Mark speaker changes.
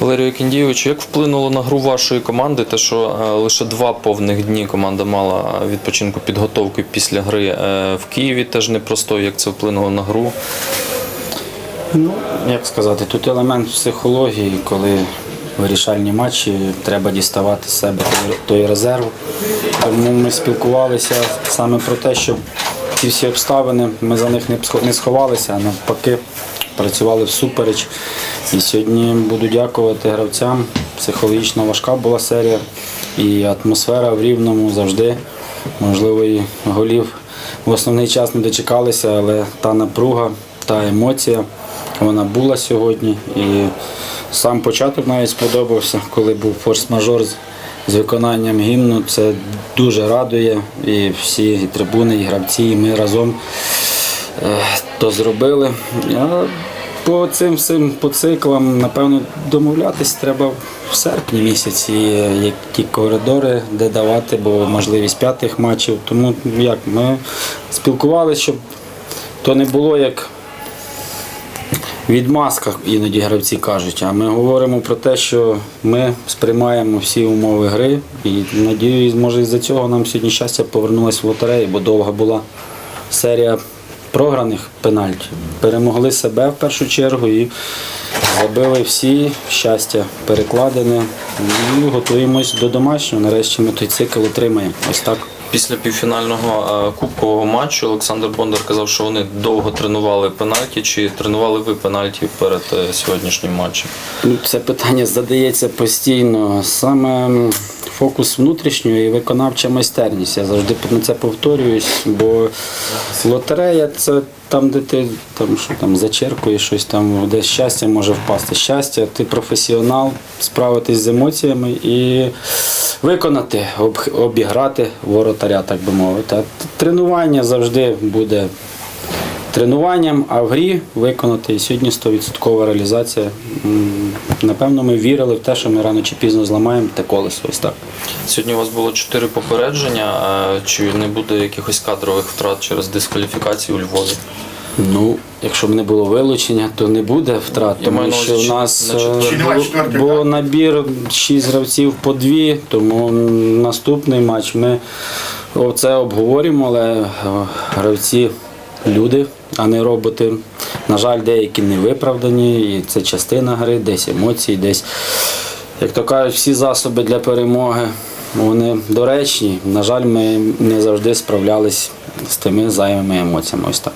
Speaker 1: Валерію Кіндійовичу, як вплинуло на гру вашої команди, те, що е, лише два повних дні команда мала відпочинку підготовки після гри е, в Києві, теж непросто, як це вплинуло на гру?
Speaker 2: Ну, як сказати, тут елемент психології, коли вирішальні матчі треба діставати з себе той, резерв. Тому ми спілкувалися саме про те, щоб ці всі обставини, ми за них не сховалися, а навпаки працювали всупереч. І сьогодні буду дякувати гравцям. Психологічно важка була серія і атмосфера в рівному завжди. Можливо, і голів в основний час не дочекалися, але та напруга, та емоція, вона була сьогодні. І сам початок навіть сподобався, коли був форс-мажор з, виконанням гімну. Це дуже радує. І всі і трибуни, і гравці, і ми разом то зробили. А по цим всім по циклам, напевно, домовлятись треба в серпні місяці, які коридори, де давати, бо можливість п'ятих матчів. Тому як ми спілкувалися, щоб то не було як відмазка, іноді гравці кажуть. А ми говоримо про те, що ми сприймаємо всі умови гри. І надіюсь, може із-за цього нам сьогодні щастя повернулося в лотерею, бо довга була серія програних пенальтів. Перемогли себе в першу чергу і забили всі щастя перекладене. І готуємось до домашнього. Нарешті ми той цикл отримаємо. Ось так.
Speaker 1: Після півфінального е, кубкового матчу Олександр Бондар казав, що вони довго тренували пенальті. Чи тренували ви пенальті перед е, сьогоднішнім матчем?
Speaker 2: Ну, Це питання задається постійно. Саме фокус внутрішньої і виконавча майстерність. Я завжди на це повторююсь, бо лотерея це там, де ти там, що там зачеркуєш щось там, де щастя може впасти. Щастя, ти професіонал, справитись з емоціями і виконати, об- обіграти воротаря, так би мовити. А тренування завжди буде тренуванням, а в грі виконати. І сьогодні 100% реалізація. Напевно, ми вірили в те, що ми рано чи пізно зламаємо те колесо. Ось так.
Speaker 1: Сьогодні у вас було чотири попередження. Чи не буде якихось кадрових втрат через дискваліфікацію у Львові?
Speaker 2: Ну, якщо б не було вилучення, то не буде втрат,
Speaker 1: Я
Speaker 2: тому
Speaker 1: маю
Speaker 2: що в нас
Speaker 1: на
Speaker 2: е,
Speaker 3: так?
Speaker 2: набір 6 гравців по дві, тому наступний матч ми це обговорюємо, але е, гравці люди, а не роботи. На жаль, деякі не виправдані, і це частина гри, десь емоції, десь, як то кажуть, всі засоби для перемоги. Вони доречні. На жаль, ми не завжди справлялись з тими зайвими емоціями. Ось так.